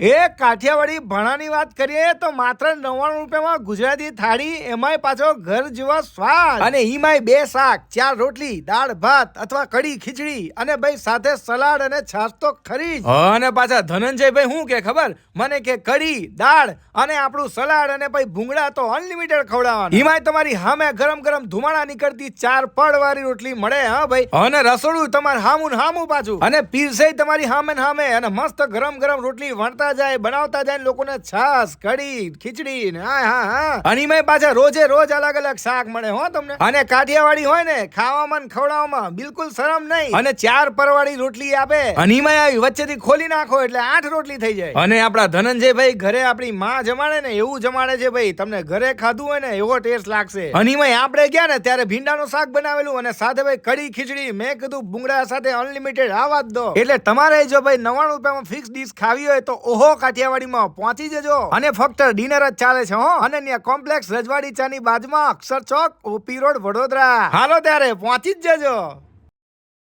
એ કાઠિયાવાડી ભણાની વાત કરીએ તો માત્ર નવ્વાણું રૂપિયામાં ગુજરાતી થાળી એમાંય પાછો ઘર જેવો સ્વાદ. અને ઈમાંય બે શાક ચાર રોટલી દાળ ભાત અથવા કઢી ખીચડી અને ભાઈ સાથે સલાડ અને છાશ તો ખરી અને પાછા ધનંજયભાઈ શું કે ખબર? મને કે કઢી દાળ અને આપણું સલાડ અને ભાઈ ભૂંગળા તો અનલિમિટેડ ખવડાવવાના. ઈમાંય તમારી સામે ગરમ ગરમ ધુમાડા નીકળતી ચાર પડ વાળી રોટલી મળે હા ભાઈ? અને રસોડું તમારે હામું હામું પાછું. અને પીરસે તમારી હામે હામે અને મસ્ત ગરમ ગરમ રોટલી વણતા જાય, બનાવતા જાય લોકોને છાસ કઢી, ખીચડી ને, હા હા હા. અને પાછા રોજે રોજ અલગ અલગ શાક મળે હો તમને. અને કાઠિયાવાડી હોય ને, ખાવામાં ખવડાવવામાં બિલકુલ શરમ નહીં. અને ચાર પરવાળી રોટલી આપે. અને આવી વચ્ચેથી ખોલી નાખો એટલે આઠ રોટલી થઈ જાય. અને આપણા ધનંજયભાઈ ઘરે આપણી માં જમાડે ને, એવું જમાડે છે ભાઈ, તમને ઘરે ખાધું હોય ને, એવો ટેસ્ટ લાગશે. અને એમાંય આપણે ગયા ને, ત્યારે ભીંડાનું શાક બનાવેલું અને સાથે ભાઈ કઢી, ખીચડી, મેં કીધું, ભૂંગળા સાથે અનલિમિટેડ આવા જ દો. એટલે તમારે જો ભાઈ નવ્વાણું રૂપિયામાં ફિક્સ ડીશ ખાવી હોય તો ઓહો, કાઠિયાવાડીમાં પહોંચી જજો. અને ફક્ત ડિનર જ ચાલે છે, હો. અને ત્યાં કોમ્પ્લેક્સ રજવાડી ચાની બાજુમાં અક્ષર ચોક ઓપી રોડ, વડોદરા. હાલો ત્યારે, પહોંચી જ જજો.